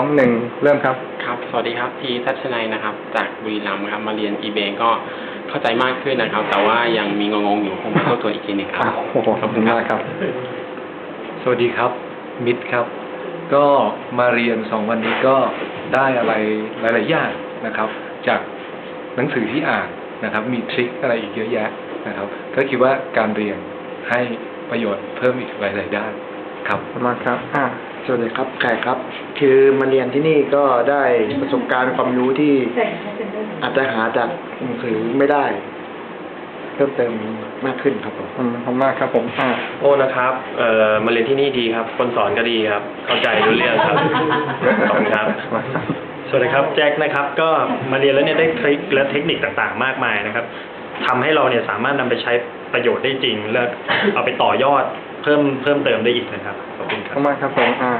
องหนึ่งเริ่มครับ ครับ สวัสดีครับทีทัชนัยนะครับ จากบุรีรัมย์ครับ มาเรียน eBay ก็เข้าใจมากขึ้นนะครับ แต่ว่ายังมีงงๆอยู่คงมาเข้าตัวอีกทีหนึงครับโอ้โหขอบคุณมากครับ สวัสดีครับ มิตรครับ ก็มาเรียนสองวันนี้ก็ได้อะไรหลาย ๆ อย่างนะครับ จากหนังสือที่อ่านนะครับ มีทริคอะไรอีกเยอะแยะนะครับ ก็คิดว่าการเรียนให้ประโยชน์เพิ่มอีกหลาย ๆ ด้าน ครับขอบคุณมากครับอ่าสวัสดีครับแขกครับ คือมาเรียนที่นี่ก็ได้ประสบการณ์ความรู้ที่อาจจะหาจากหนังสือไม่ได้ เพิ่มเติมมากขึ้นครับผมขอบคุณมากครับผมอ่าโอ้นะครับเอ่อมาเรียนที่นี่ดีครับ คนสอนก็ดีครับ เข้าใจรู้เรื่องครับขอบคุณครับ สวัสดีครับแจ็คนะครับก็มาเรียนแล้วเนี่ยได้ทริคและเทคนิคต่างๆ มากมายนะครับทำให้เราเนี่ยสามารถนำไปใช้ ประโยชน์ได้จริง และเอาไปต่อยอดเพิ่มเพิ่มเติมได้อีกนะครับขอบคุณขคอบรับคุณมากครับผมอ่า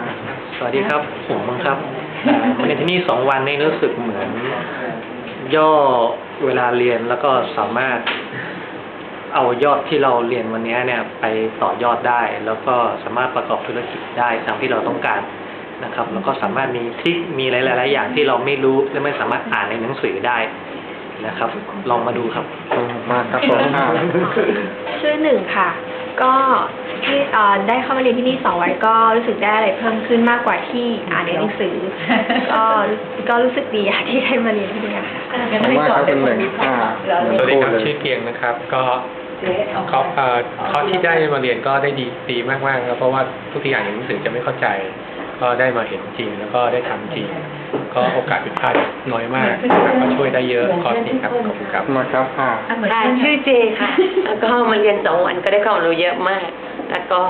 สวัสดีครับผมบังครับเอ่อมาเรียนที่นี่สองวันนี่รู้สึกเหมือน ย่อเวลาเรียนแล้วก็สามารถ เอายอดที่เราเรียนวันนี้เนี่ย ไปต่อยอดได้ แล้วก็สามารถประกอบธุรกิจได้ตามที่เราต้องการนะครับ แล้วก็สามารถมีทริคมีหลายๆอย่างที่เราไม่รู้และไม่สามารถอ่านในหนังสือได้ นะครับ ลองมาดูครับขอบคุณมากครับผมอ่าชื่อหนึ่งค่ะ ก็ที่เอ่อได้เข้ามาเรียนที่นี่สองวันก็รู้สึกได้อะไรเพิ่มขึ้นมากกว่าที่อ่านในหนังสือ ก็ก็รู้สึกดีค่ะที่ได้มาเรียนที่นี่ค่ะขอบคุณมากครับคุณหนึ่งอ่าสวัสดีครับชื่อเกียงนะครับ ก็ข้อเอ่อข้อที่ได้มาเรียนก็ได้ดีดีมากๆครับเพราะว่าทุกทีอ่านในหนังสือจะไม่เข้าใจ ก็ได้มาเห็นจริงแล้วก็ได้ทำจริง ก็โอกาสผิดพลาดน้อยมากนะครับก็ช่วยได้เยอะคอร์สนี้ครับขอบคุณครับขอบคุณมากครับอ่าค่ะชื่อเจค่ะ แล้วก็มาเรียนสองวันก็ได้ความรู้เยอะมาก แล้วก็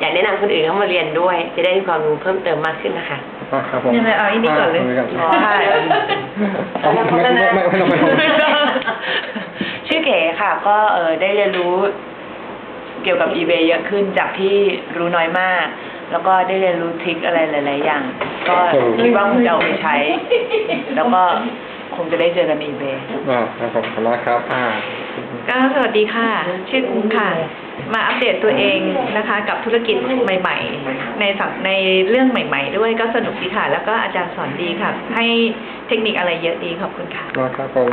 อยากแนะนำคนอื่นเข้ามาเรียนด้วย จะได้มีความรู้เพิ่มเติมมากขึ้นนะคะอ่าครับผมเนี่ยเลยเอาอันนี้ก่อนเลยาคุกันอ๋อใช่ เอาไม่ไม่ไม่ไม่ไม่ต้องไม่ต้องชื่อเก๋ค่ะ ก็เออได้เรียนรู้เกี่ยวกับ eBay เยอะขึ้นจากที่รู้น้อยมาก แล้วก็ได้เรียนรู้ทริคอะไรหลาย ๆ อย่าง ก็คิดว่าคงจะเอาไปใช้ แล้วก็คงจะได้เจอกันใน eBay อ่าครับผมขอบคุณมากครับ อ่า ก็สวัสดีค่ะ ชื่อกุ้งค่ะ มาอัปเดตตัวเองนะคะ กับธุรกิจใหม่ ๆ ในสังในเรื่องใหม่ ๆ ด้วยก็สนุกดีค่ะ แล้วก็อาจารย์สอนดีค่ะ ให้เทคนิคอะไรเยอะดีขอบคุณค่ะ มาครับผม